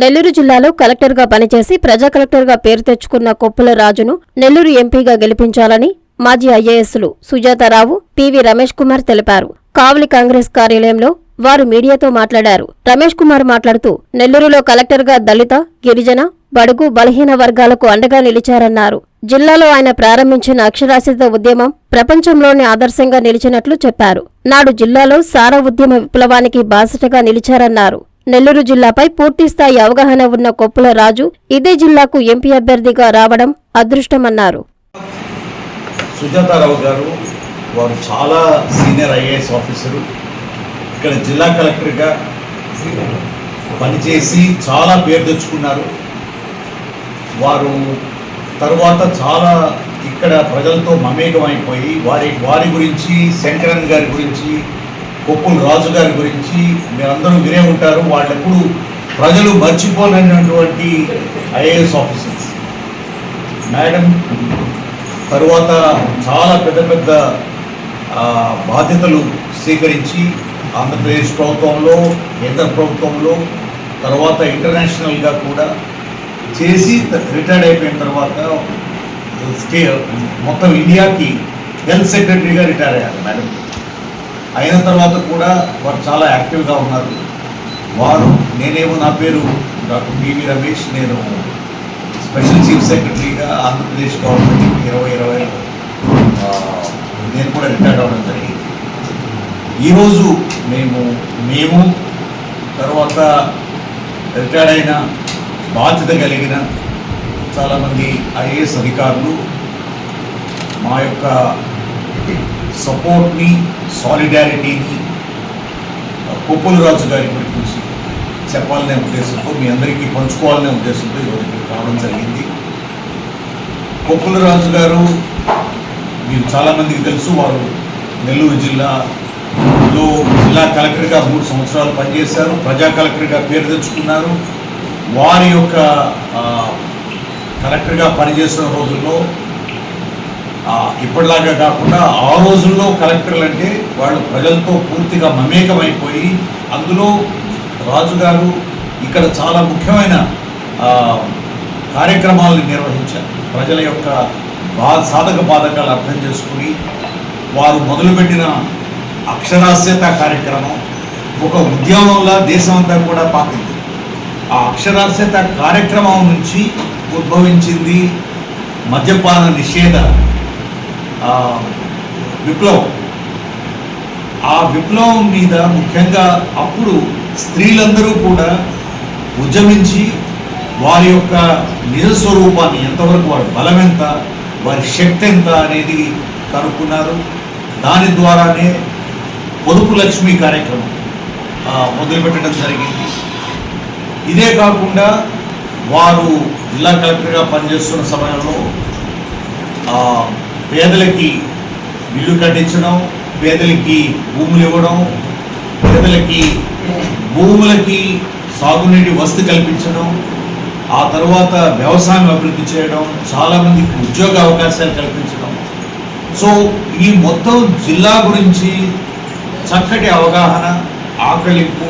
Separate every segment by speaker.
Speaker 1: నెల్లూరు జిల్లాలో కలెక్టర్గా పనిచేసి ప్రజా కలెక్టర్గా పేరు తెచ్చుకున్న కొప్పుల రాజును నెల్లూరు ఎంపీగా గెలిపించాలని మాజీ ఐఏఎస్లు సుజాతారావు పివి రమేష్ కుమార్ తెలిపారు. కావలి కాంగ్రెస్ కార్యాలయంలో వారు మీడియాతో మాట్లాడారు. రమేష్ కుమార్ మాట్లాడుతూ నెల్లూరులో కలెక్టర్గా దళిత గిరిజన బడుగు బలహీన వర్గాలకు అండగా నిలిచారన్నారు. జిల్లాలో ఆయన ప్రారంభించిన అక్షరాస్యత ఉద్యమం ప్రపంచంలోనే ఆదర్శంగా నిలిచినట్లు చెప్పారు. నాడు జిల్లాలో సారా ఉద్యమ విప్లవానికి బాసటగా నిలిచారన్నారు. నెల్లూరు జిల్లాపై పూర్తిస్థాయి అవగాహన ఉన్న కొప్పుల రాజు ఇదే జిల్లాకు ఎంపీ అభ్యర్థిగా రావడం అదృష్టమన్నారు.
Speaker 2: సుజాతారావు గారు వారు చాలా సీనియర్ ఐఏఎస్ ఆఫీసరు. ఇక్కడ జిల్లా కలెక్టర్గా పనిచేసి చాలా పేరు తెచ్చుకున్నారు. వారు తర్వాత చాలా ఇక్కడ ప్రజలతో మమేకం అయిపోయి వారి వారి గురించి శంకరన్ గారి గురించి కొప్పుల రాజు గారి గురించి మీరందరూ వినే ఉంటారు. వాళ్ళు ఎప్పుడు ప్రజలు మర్చిపోలేనటువంటి ఐఏఎస్ ఆఫీసర్స్. మేడం తరువాత చాలా పెద్ద పెద్ద బాధ్యతలు స్వీకరించి ఆంధ్రప్రదేశ్ ప్రభుత్వంలో కేంద్ర ప్రభుత్వంలో తర్వాత ఇంటర్నేషనల్గా కూడా చేసి రిటైర్డ్ అయిపోయిన తర్వాత స్టే మొత్తం ఇండియాకి హెల్త్ సెక్రటరీగా రిటైర్ అయ్యారు మేడం. అయిన తర్వాత కూడా వారు చాలా యాక్టివ్గా ఉన్నారు. వారు నేనేమో నా పేరు డాక్టర్ పివి రమేష్ నేను స్పెషల్ చీఫ్ సెక్రటరీగా ఆంధ్రప్రదేశ్ గవర్నమెంట్ ఇరవై ఇరవైలో నేను కూడా రిటైర్డ్ అవ్వడం జరిగింది. ఈరోజు మేము మేము తర్వాత రిటైర్డ్ అయిన బాధ్యత కలిగిన చాలామంది ఐఏఎస్ అధికారులు మా యొక్క సపోర్ట్ని సాలిడారిటీని కొప్పులు రాజు గారి గురించి చెప్పాలనే ఉద్దేశంతో మీ అందరికీ పంచుకోవాలనే ఉద్దేశంతో ఈరోజు ఇక్కడికి రావడం జరిగింది. కొప్పుల రాజు గారు మీరు చాలామందికి తెలుసు వారు నెల్లూరు జిల్లాలో జిల్లా కలెక్టర్గా మూడు సంవత్సరాలు పనిచేశారు ప్రజా కలెక్టర్గా పేరు తెచ్చుకున్నారు. వారి యొక్క కలెక్టర్గా పనిచేసిన రోజుల్లో ఇప్పటిలాగా కాకుండా ఆ రోజుల్లో కలెక్టర్లు అంటే వాళ్ళు ప్రజలతో పూర్తిగా మమేకమైపోయి అందులో రాజుగారు ఇక్కడ చాలా ముఖ్యమైన కార్యక్రమాలను నిర్వహించారు. ప్రజల యొక్క బా సాధక బాధకాలు అర్థం చేసుకుని వారు మొదలుపెట్టిన అక్షరాస్యత కార్యక్రమం ఒక ఉద్యమంలా దేశమంతా కూడా పాకింది. ఆ అక్షరాస్యత కార్యక్రమం నుంచి ఉద్భవించింది మద్యపాన నిషేధ విప్లవం. ఆ విప్లవం మీద ముఖ్యంగా అప్పుడు స్త్రీలందరూ కూడా ఉద్యమించి వారి యొక్క నిజ స్వరూపాన్ని ఎంతవరకు వారి బలం ఎంత వారి శక్తి ఎంత అనేది కనుక్కున్నారు. దాని ద్వారానే పొదుపు లక్ష్మి కార్యక్రమం మొదలుపెట్టడం జరిగింది. ఇదే కాకుండా వారు జిల్లా కలెక్టర్గా పనిచేస్తున్న సమయంలో పేదలకి ఇల్లు కట్టించడం పేదలకి భూములు ఇవ్వడం పేదలకి భూములకి సాగునీటి వసతి కల్పించడం ఆ తర్వాత వ్యవసాయం అభివృద్ధి చేయడం చాలామందికి ఉద్యోగ అవకాశాలు కల్పించడం. సో ఈ మొత్తం జిల్లా గురించి చక్కటి అవగాహన ఆకలింపు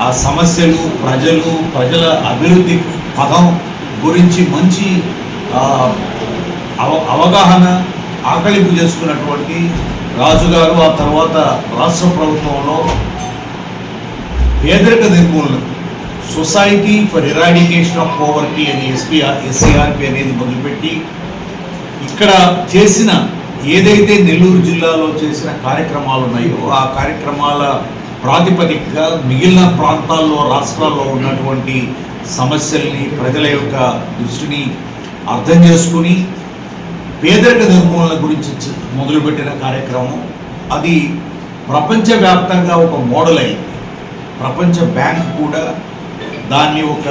Speaker 2: ఆ సమస్యలు ప్రజలు ప్రజల అభివృద్ధి పదం గురించి మంచి అవ అవగాహన ఆకలింపు చేసుకున్నటువంటి రాజుగారు ఆ తర్వాత రాష్ట్ర ప్రభుత్వంలో పేదరిక నిర్మూలన society for eradication of poverty అని ఎస్పీఆర్ ఎస్సీఆర్పి అనేది మొదలుపెట్టి ఇక్కడ చేసిన ఏదైతే నెల్లూరు జిల్లాలో చేసిన కార్యక్రమాలు ఉన్నాయో ఆ కార్యక్రమాల ప్రాతిపదికగా మిగిలిన ప్రాంతాల్లో రాష్ట్రాల్లో ఉన్నటువంటి సమస్యల్ని ప్రజల యొక్క దృష్టిని అర్థం చేసుకుని పేదరిక నిర్మూలన గురించి మొదలుపెట్టిన కార్యక్రమం. అది ప్రపంచవ్యాప్తంగా ఒక మోడల్ అయింది. ప్రపంచ బ్యాంక్ కూడా దాన్ని ఒక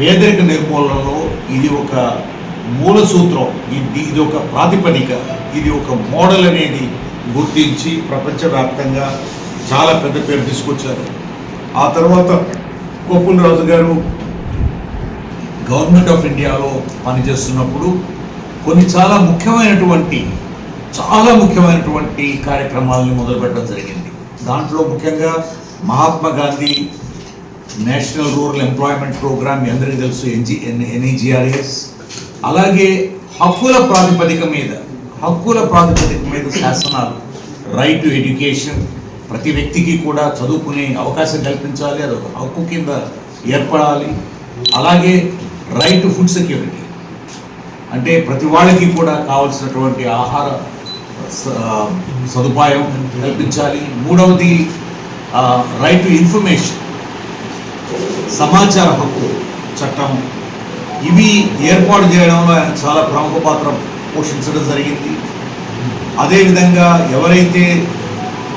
Speaker 2: పేదరిక నిర్మూలనలో ఇది ఒక మూల సూత్రం. ఇది ఇది ఒక ప్రాతిపదిక. ఇది ఒక మోడల్ అనేది గుర్తించి ప్రపంచవ్యాప్తంగా చాలా పెద్ద పేరు తీసుకొచ్చారు. ఆ తర్వాత కొప్పుల రాజు గారు గవర్నమెంట్ ఆఫ్ ఇండియాలో పనిచేస్తున్నప్పుడు కొన్ని చాలా ముఖ్యమైనటువంటి చాలా ముఖ్యమైనటువంటి కార్యక్రమాలను మొదలుపెట్టడం జరిగింది. దాంట్లో ముఖ్యంగా Mahatma Gandhi national rural employment programme మీ అందరికీ తెలుసు ఎన్జి ఎన్ఈజిఆర్ఎస్. అలాగే హక్కుల ప్రాతిపదిక మీద హక్కుల ప్రాతిపదిక మీద శాసనాలు రైట్ టు ఎడ్యుకేషన్ ప్రతి వ్యక్తికి కూడా చదువుకునే అవకాశం కల్పించాలి అది ఒక హక్కు కింద ఏర్పడాలి. అలాగే రైట్ టు ఫుడ్ సెక్యూరిటీ అంటే ప్రతి వాళ్ళకి కూడా కావాల్సినటువంటి ఆహార స- సదుపాయం కల్పించాలి. మూడవది రైట్ టు ఇన్ఫర్మేషన్ సమాచార హక్కు చట్టం. ఇవి ఏర్పాటు చేయడంలో ఆయన చాలా ప్రముఖ పాత్ర పోషించడం జరిగింది. అదేవిధంగా ఎవరైతే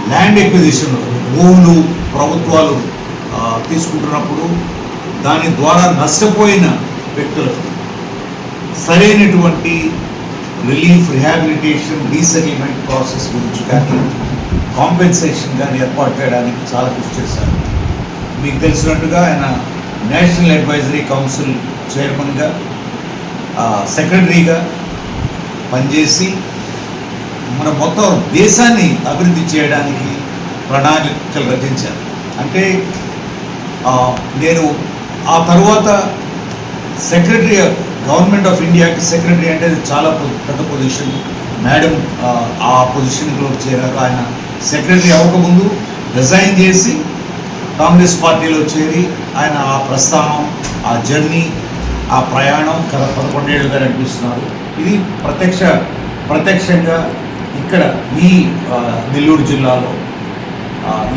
Speaker 2: ల్యాండ్ ఎక్విజిషన్ భూములు ప్రభుత్వాలు తీసుకుంటున్నప్పుడు దాని ద్వారా నష్టపోయిన వ్యక్తులకు సరైనటువంటి రిలీఫ్ రిహాబిలిటేషన్ రీసెటిల్మెంట్ ప్రాసెస్ గురించి కానీ కాంపెన్సేషన్ కానీ ఏర్పాటు చేయడానికి చాలా కృషి చేశారు. మీకు తెలిసినట్టుగా ఆయన నేషనల్ అడ్వైజరీ కౌన్సిల్ చైర్మన్గా సెక్రటరీగా పనిచేసి మన మొత్తం దేశాన్ని అభివృద్ధి చేయడానికి ప్రణాళికలు రచించారు. అంటే నేను ఆ తర్వాత సెక్రటరీ గవర్నమెంట్ ఆఫ్ ఇండియాకి సెక్రటరీ అంటే చాలా పెద్ద పొజిషన్. మేడం ఆ, పొజిషన్లో చేరారు ఆయన సెక్రటరీ అవ్వకముందు రిజైన్ చేసి కాంగ్రెస్ పార్టీలో చేరి ఆయన ఆ ప్రస్థానం ఆ జర్నీ ఆ ప్రయాణం గత పదకొండేళ్ళుగా నడిపిస్తున్నారు ఇది ప్రత్యక్ష ప్రత్యక్షంగా ఇక్కడ ఈ నెల్లూరు జిల్లాలో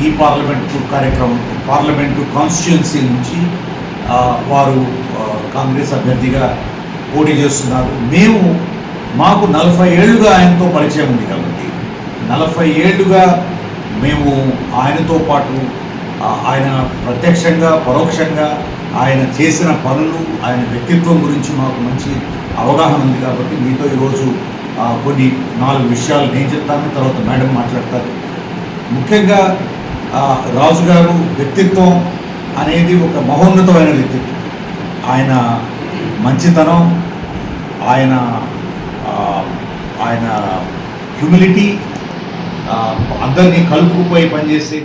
Speaker 2: ఈ పార్లమెంటు కార్యక్రమం పార్లమెంటు కాన్స్టిట్యున్సీ నుంచి వారు కాంగ్రెస్ అభ్యర్థిగా పోటీ చేస్తున్నారు. మేము మాకు నలభై ఏళ్ళుగా ఆయనతో పరిచయం ఉంది కాబట్టి నలభై ఏళ్ళుగా మేము ఆయనతో పాటు ఆయన ప్రత్యక్షంగా పరోక్షంగా ఆయన చేసిన పనులు ఆయన వ్యక్తిత్వం గురించి మాకు మంచి అవగాహన ఉంది కాబట్టి మీతో ఈరోజు కొన్ని నాలుగు విషయాలు నేను చెప్తాను తర్వాత మేడం మాట్లాడతారు. ముఖ్యంగా రాజుగారు రాజు గారు వ్యక్తిత్వం అనేది ఒక మహోన్నతమైన వ్యక్తిత్వం. ఆయన మంచితనం ఆయన ఆయన హ్యూమిలిటీ అందరినీ కలుపుకుపోయి పనిచేసే